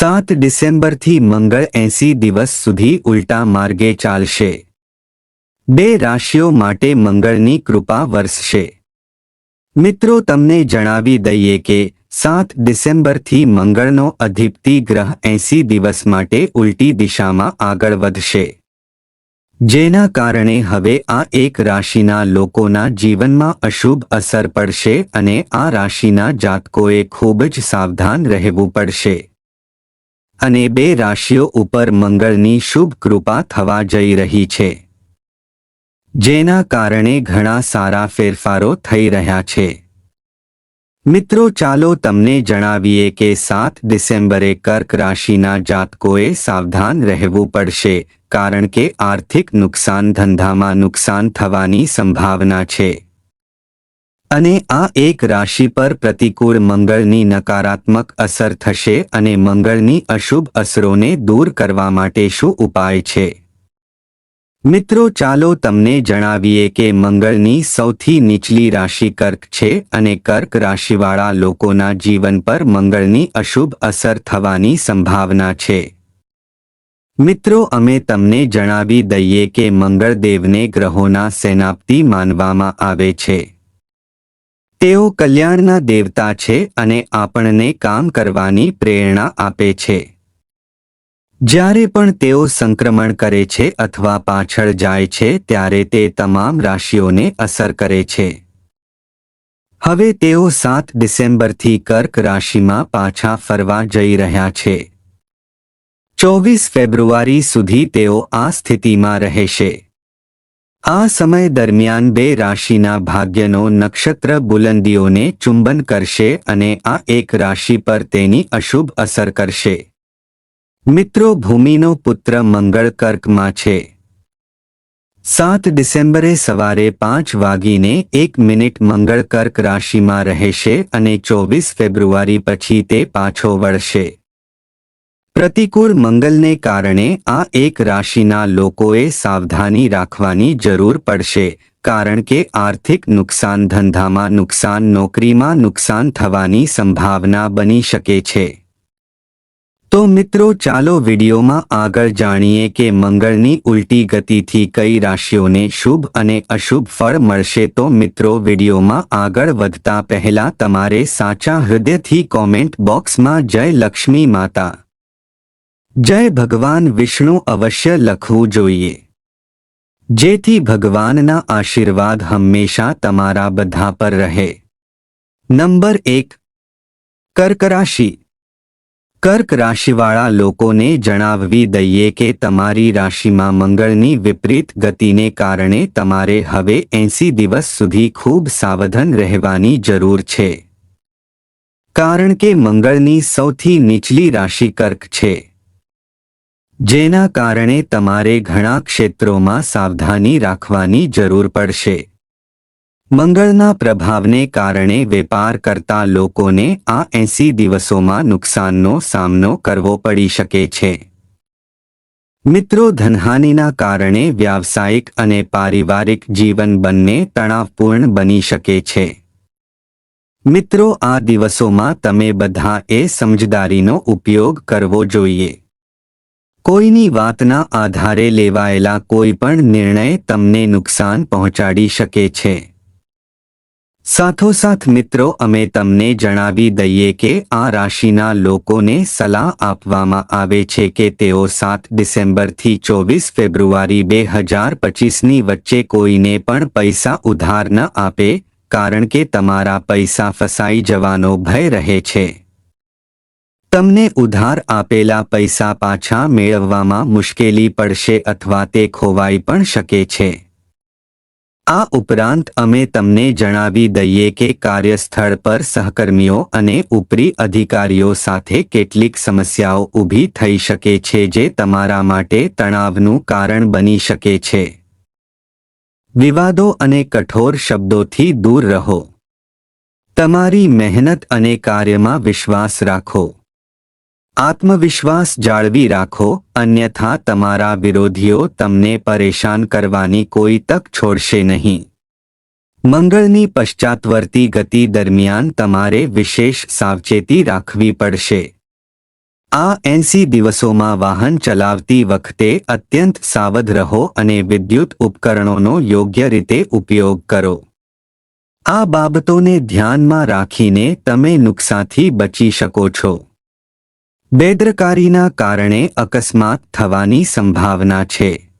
સાત ડિસેમ્બરથી મંગળ એંસી દિવસ સુધી ઉલટા માર્ગે ચાલશે. બે રાશિઓ માટે મંગળની કૃપા વરસશે. મિત્રો, તમને જણાવી દઈએ કે સાત ડિસેમ્બરથી મંગળનો અધિપતિ ગ્રહ એંસી દિવસ માટે ઉલટી દિશામાં આગળ વધશે. જેના કારણે હવે આ એક રાશિના લોકોના જીવનમાં અશુભ અસર પડશે અને આ રાશિના જાતકોએ ખૂબ જ સાવધાન રહેવું પડશે. અને બે રાશિઓ ઉપર મંગળની શુભ કૃપા થવા જઈ રહી છે. જેના કારણે ઘણા સારા ફેરફારો થઈ રહ્યા છે. મિત્રો, ચાલો તમને જણાવીએ કે સાત ડિસેમ્બરે કર્ક રાશિના જાતકોએ સાવધાન રહેવું પડશે, કારણ કે આર્થિક નુકસાન ધંધામાં નુકસાન થવાની સંભાવના છે. અને આ એક રાશિ પર પ્રતિકૂળ મંગળની નકારાત્મક અસર થશે અને મંગળની અશુભ અસરોને દૂર કરવા માટે શું ઉપાય છે? મિત્રો, ચાલો તમને જણાવીએ કે મંગળની સૌથી નીચલી રાશિ કર્ક છે અને કર્ક રાશિવાળા લોકોના જીવન પર મંગળની અશુભ અસર થવાની સંભાવના છે. મિત્રો, અમે તમને જણાવી દઈએ કે મંગળદેવને ગ્રહોના સેનાપતિ માનવામાં આવે છે. તેઓ કલ્યાણના દેવતા છે અને આપણને કામ કરવાની પ્રેરણા આપે છે. જ્યારે પણ તેઓ સંક્રમણ કરે છે અથવા પાછળ જાય છે, ત્યારે તે તમામ રાશિઓને અસર કરે છે. હવે તેઓ સાત ડિસેમ્બરથી કર્ક રાશિમાં પાછા ફરવા જઈ રહ્યા છે. ચોવીસ ફેબ્રુઆરી સુધી તેઓ આ સ્થિતિમાં રહેશે. આ સમય દરમિયાન બે રાશિના ભાગ્યનો નક્ષત્ર બુલંદીઓને ચુંબન કરશે અને આ એક રાશિ પર તેની અશુભ અસર કરશે. મિત્રો, ભૂમિનો પુત્ર મંગળ કર્કમાં છે. સાત ડિસેમ્બરે સવારે પાંચ વાગીને એક મિનિટ મંગળ કર્ક રાશિમાં રહેશે અને ચોવીસ ફેબ્રુઆરી પછી તે પાછો વળશે. પ્રતિકૂળ મંગલને કારણે આ એક રાશિના લોકોએ સાવધાની રાખવાની જરૂર પડશે, કારણ કે આર્થિક નુકસાન ધંધામાં નુકસાન, નોકરીમાં નુકસાન થવાની સંભાવના બની શકે છે. તો મિત્રો, ચાલો વિડીયોમાં આગળ જાણીએ કે મંગળની ઉલટી ગતિથી કઈ રાશિઓને શુભ અને અશુભ ફળ મળશે. તો મિત્રો, વિડીયોમાં આગળ વધતા પહેલા તમારે સાચા હૃદયથી કોમેન્ટ બોક્સમાં જય લક્ષ્મી માતા. જય ભગવાન વિષ્ણુ અવશ્ય લખવું જોઈએ. જેથી ભગવાનના આશીર્વાદ હંમેશા તમારા બધા પર રહે. નંબર એક. કર્ક રાશિ. કર્ક રાશિવાળા લોકોને જણાવવી દઈએ કે તમારી રાશિમાં મંગળની વિપરીત ગતિને કારણે તમારે હવે એંસી દિવસ સુધી ખૂબ સાવધાન રહેવાની જરૂર છે. કારણ કે મંગળની સૌથી નીચલી રાશિ કર્ક છે. જેના કારણે તમારે ઘણા ક્ષેત્રોમાં સાવધાની રાખવાની જરૂર પડશે. મંગળના પ્રભાવને કારણે વેપાર કરતા લોકોને આ એંસી દિવસોમાં નુકસાનનો સામનો કરવો પડી શકે છે. મિત્રો ધનહાનિના કારણે વ્યાવસાયિક અને પારિવારિક જીવન બંને તણાવપૂર્ણ બની શકે છે. મિત્રો આ દિવસોમાં તમે બધા એ સમજદારીનો ઉપયોગ કરવો જોઈએ. કોઈની વાતના આધારે લેવાયેલા કોઈ પણ નિર્ણય તમને નુકસાન પહોંચાડી શકે છે. સાથોસાથ મિત્રો, અમે તમને જણાવી દઈએ કે આ રાશિના લોકોને સલાહ આપવામાં આવે છે કે તેઓ સાત ડિસેમ્બરથી ચોવીસ ફેબ્રુઆરી બે હજાર પચીસની વચ્ચે કોઈને પણ પૈસા ઉધાર ન આપે, કારણ કે તમારા પૈસા ફસાઈ જવાનો ભય રહે છે. તમને ઉધાર આપેલા પૈસા પાછા મેળવવામાં મુશ્કેલી પડશે અથવા તે ખોવાઈ પણ શકે છે. આ ઉપરાંત અમે તમને જણાવી દઈએ કે કાર્યસ્થળ પર સહકર્મીઓ અને ઉપરી અધિકારીઓ સાથે કેટલીક સમસ્યાઓ ઊભી થઈ શકે છે જે તમારા માટે તણાવનું કારણ બની શકે છે. વિવાદો અને કઠોર શબ્દોથી દૂર રહો. તમારી મહેનત અને કાર્યમાં વિશ્વાસ રાખો. આત્મવિશ્વાસ જાળવી રાખો, અન્યથા તમારા વિરોધીઓ તમને પરેશાન કરવાની કોઈ તક છોડશે નહીં. મંગળની પશ્ચાતવર્તી ગતિ દરમિયાન તમારે વિશેષ સાવચેતી રાખવી પડશે. આ એંસી દિવસોમાં વાહન ચલાવતી વખતે અત્યંત સાવધ રહો અને વિદ્યુત ઉપકરણોનો યોગ્ય રીતે ઉપયોગ કરો. આ બાબતોને ધ્યાનમાં રાખીને તમે નુકસાનથી બચી શકો છો. બેદરકારીના કારણે અકસ્માત થવાની સંભાવના છે.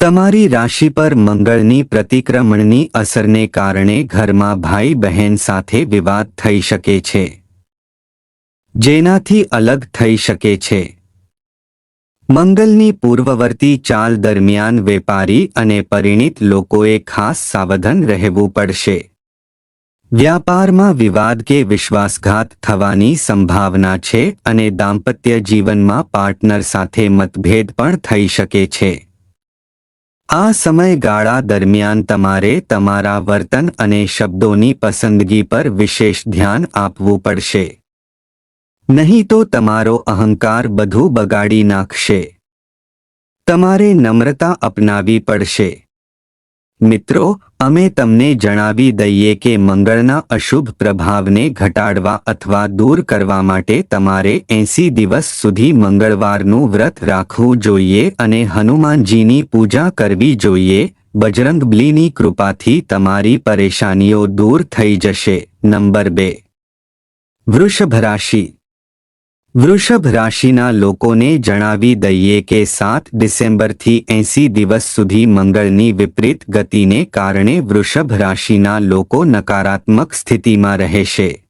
તમારી રાશિ પર મંગળની પ્રતિક્રમણની અસરને કારણે ઘરમાં ભાઈ બહેન સાથે વિવાદ થઈ શકે છે. જેનાથી અલગ થઈ શકે છે. મંગલની પૂર્વવર્તી ચાલ દરમિયાન વેપારી અને પરિણિત લોકોએ ખાસ સાવધાન રહેવું પડશે. વ્યાપારમાં વિવાદ કે વિશ્વાસઘાત થવાની સંભાવના છે અને દાંપત્ય જીવનમાં પાર્ટનર સાથે મતભેદ પણ થઈ શકે છે. આ સમયગાળા દરમિયાન તમારે તમારા વર્તન અને શબ્દોની પસંદગી પર વિશેષ ધ્યાન આપવું પડશે. નહીં તો તમારો અહંકાર બધું બગાડી નાખશે. તમારે નમ્રતા અપનાવી પડશે. મિત્રો અમે તમને જણાવી દઈએ કે મંગળના અશુભ પ્રભાવને ઘટાડવા અથવા દૂર કરવા માટે તમારે એંસી દિવસ સુધી મંગળવારનું વ્રત રાખવું જોઈએ અને હનુમાનજીની પૂજા કરવી જોઈએ. બજરંગ બલીની કૃપાથી તમારી પરેશાનીઓ દૂર થઈ જશે. નંબર બે. વૃષભ રાશિ. વૃષભ રાશિના લોકોને જણાવી દઈએ કે સાત ડિસેમ્બરથી એંસી દિવસ સુધી મંગળની વિપરીત ગતિને કારણે વૃષભ રાશિના લોકો નકારાત્મક સ્થિતિમાં રહેશે.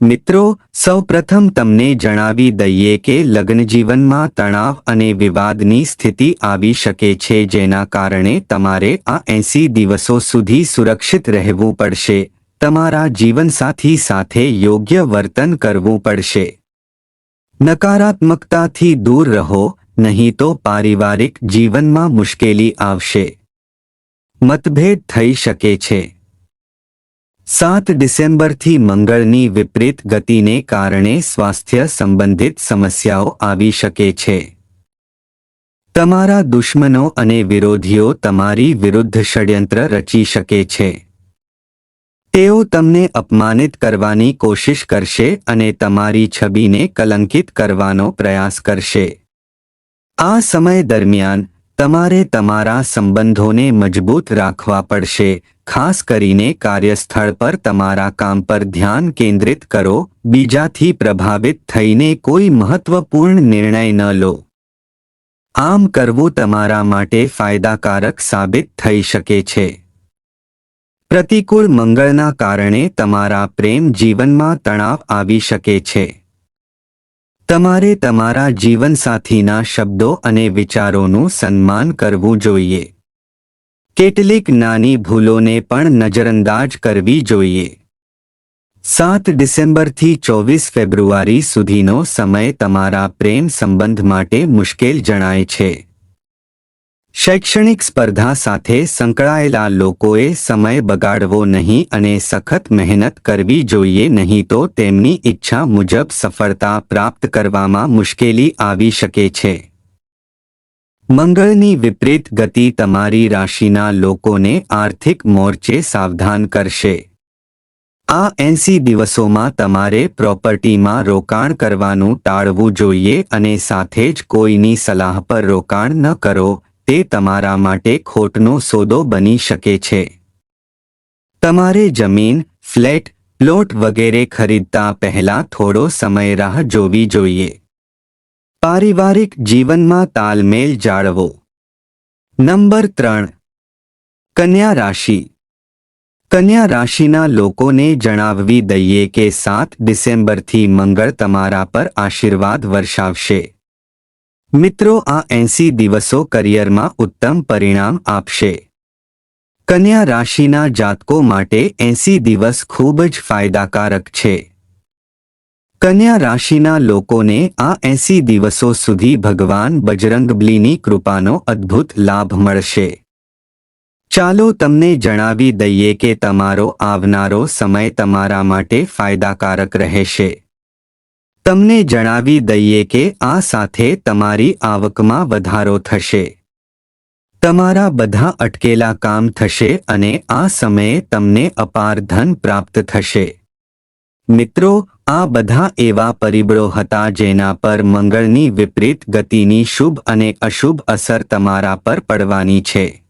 મિત્રો, સૌપ્રથમ તમને જણાવી દઈએ કે લગ્નજીવનમાં તણાવ અને વિવાદની સ્થિતિ આવી શકે છે જેના કારણે તમારે આ એંસી દિવસો સુધી સુરક્ષિત રહેવું પડશે. તમારા જીવનસાથી સાથે યોગ્ય વર્તન કરવું પડશે. નકારાત્મકતાથી દૂર રહો, નહીં તો પારિવારિક જીવનમાં મુશ્કેલી આવશે. મતભેદ થઈ શકે છે. સાત ડિસેમ્બરથી મંગળની વિપરીત ગતિને કારણે સ્વાસ્થ્ય સંબંધિત સમસ્યાઓ આવી શકે છે. તમારા દુશ્મનો અને વિરોધીઓ તમારી વિરુદ્ધ ષડયંત્ર રચી શકે છે. તેઓ તમને અપમાનિત કરવાની કોશિશ કરશે અને તમારી છબીને કલંકિત કરવાનો પ્રયાસ કરશે. આ સમય દરમિયાન, તમારે તમારા સંબંધોને મજબૂત રાખવા પડશે, ખાસ કરીને કાર્યસ્થળ પર તમારા કામ પર ધ્યાન કેન્દ્રિત કરો, બીજાથી પ્રભાવિત થઈને કોઈ મહત્વપૂર્ણ નિર્ણય ન લો. આમ કરવું તમારા માટે ફાયદાકારક સાબિત થઈ શકે છે. પ્રતિકૂળ મંગળના કારણે તમારા પ્રેમ જીવનમાં તણાવ આવી શકે છે. તમારે તમારા જીવનસાથીના શબ્દો અને વિચારોનું સન્માન કરવું જોઈએ. કેટલીક નાની ભૂલોને પણ નજરઅંદાજ કરવી જોઈએ. સાત ડિસેમ્બરથી ચોવીસ ફેબ્રુઆરી સુધીનો સમય તમારા પ્રેમ સંબંધ માટે મુશ્કેલ જણાય છે. શૈક્ષણિક સ્પર્ધા સાથે સંકળાયેલા લોકોએ સમય બગાડવો નહીં અને સખત મહેનત કરવી જોઈએ નહીં તો તેમની ઈચ્છા મુજબ સફળતા પ્રાપ્ત કરવામાં મુશ્કેલી આવી શકે છે. મંગળની વિપરીત ગતિ તમારી રાશિના લોકોને આર્થિક મોરચે સાવધાન કરશે. આ એંસી દિવસોમાં તમારે પ્રોપર્ટીમાં રોકાણ કરવાનું ટાળવું જોઈએ અને સાથે જ કોઈની સલાહ પર રોકાણ ન કરો. તે તમારા માટે ખોટનો સોદો બની શકે છે. તમારે જમીન, ફ્લેટ, પ્લોટ વગેરે ખરીદતા પહેલા થોડો સમય રાહ જોવી જોઈએ. પારિવારિક જીવનમાં તાલમેલ જાળવો. નંબર ત્રણ. કન્યા રાશિ. કન્યા રાશિના લોકોને જણાવવી દઈએ કે સાત ડિસેમ્બરથી મંગળ તમારા પર આશીર્વાદ વર્ષાવશે. મિત્રો, આ એંસી દિવસો કરિયરમાં ઉત્તમ પરિણામ આપશે. કન્યા રાશિના જાતકો માટે એંસી દિવસ ખૂબ જ ફાયદાકારક છે. કન્યા રાશિના લોકોને આ એંસી દિવસો સુધી ભગવાન બજરંગબલીની કૃપાનો અદ્ભુત લાભ મળશે. ચાલો તમને જણાવી દઈએ કે તમારો આવનારો સમય તમારા માટે ફાયદાકારક રહેશે. તમને જણાવી દઈએ કે આ સાથે તમારી આવકમાં વધારો થશે. તમારા બધા અટકેલા કામ થશે અને આ સમયે તમને અપાર ધન પ્રાપ્ત થશે. મિત્રો, આ બધા એવા પરિબળો હતા જેના પર મંગળની વિપરીત ગતિની શુભ અને અશુભ અસર તમારા પર પડવાની છે.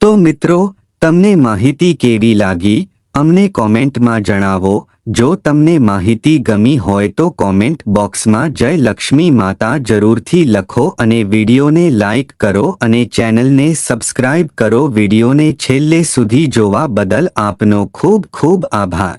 તો મિત્રો, તમને માહિતી કેવી લાગી? અમને કોમેન્ટમાં જણાવો, જો તમને માહિતી ગમી હોય તો કોમેન્ટ બોક્સમાં જય લક્ષ્મી માતા જરૂરથી લખો અને વિડીયોને લાઇક કરો અને ચેનલને સબસ્ક્રાઇબ કરો. વિડીયોને છેલ્લે સુધી જોવા બદલ આપનો ખૂબ ખૂબ આભાર.